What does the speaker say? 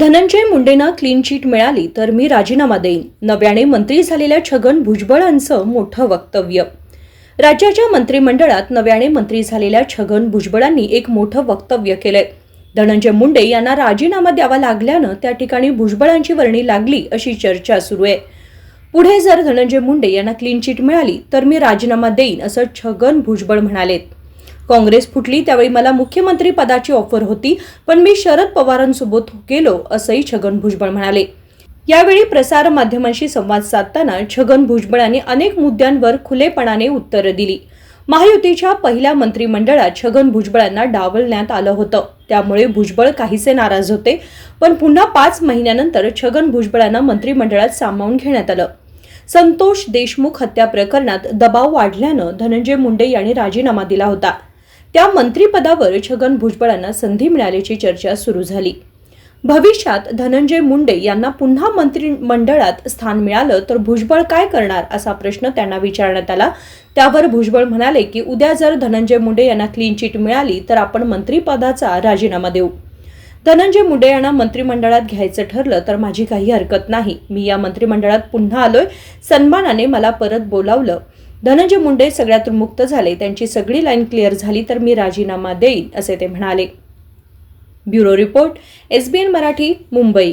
Dhananjay मुंडेंना clean chit मिळाली तर मी राजीनामा देईन. नव्याने मंत्री झालेल्या छगन भुजबळांचं मोठं वक्तव्य. राज्याच्या मंत्रिमंडळात नव्याने मंत्री झालेल्या छगन भुजबळांनी एक मोठं वक्तव्य केलंय. धनंजय मुंडे यांना राजीनामा द्यावा लागल्यानं त्या ठिकाणी भुजबळांची वर्णी लागली अशी चर्चा सुरू आहे. पुढे जर धनंजय मुंडे यांना क्लीन चिट मिळाली तर मी राजीनामा देईन असं छगन भुजबळ म्हणालेत. काँग्रेस फुटली त्यावेळी मला मुख्यमंत्री पदाची ऑफर होती पण मी शरद पवारांसोबत गेलो असंही छगन भुजबळ म्हणाले. यावेळी प्रसार माध्यमांशी संवाद साधताना छगन भुजबळांनी अनेक मुद्द्यांवर खुलेपणाने उत्तरं दिली. महायुतीच्या पहिल्या मंत्रिमंडळात छगन भुजबळांना डावलण्यात आलं होतं. त्यामुळे भुजबळ काहीसे नाराज होते पण पुन्हा पाच महिन्यानंतर छगन भुजबळांना मंत्रिमंडळात सामावून घेण्यात आलं. संतोष देशमुख हत्या प्रकरणात दबाव वाढल्यानं धनंजय मुंडे यांनी राजीनामा दिला होता. त्या मंत्रिपदावर छगन भुजबळांना संधी मिळाल्याची चर्चा सुरू झाली. भविष्यात धनंजय मुंडे यांना पुन्हा मंत्रिमंडळात स्थान मिळालं तर भुजबळ काय करणार असा प्रश्न त्यांना विचारण्यात आला. त्यावर भुजबळ म्हणाले की उद्या जर धनंजय मुंडे यांना क्लीन चिट मिळाली तर आपण मंत्रिपदाचा राजीनामा देऊ. धनंजय मुंडे यांना मंत्रिमंडळात घ्यायचं ठरलं तर माझी काही हरकत नाही. मी या मंत्रिमंडळात पुन्हा आलोय. सन्मानाने मला परत बोलावलं. धनंजय मुंडे सगळ्यातून मुक्त झाले. त्यांची सगळी लाईन क्लिअर झाली तर मी राजीनामा देईन असे ते म्हणाले. Bureau report SBN Marathi Mumbai.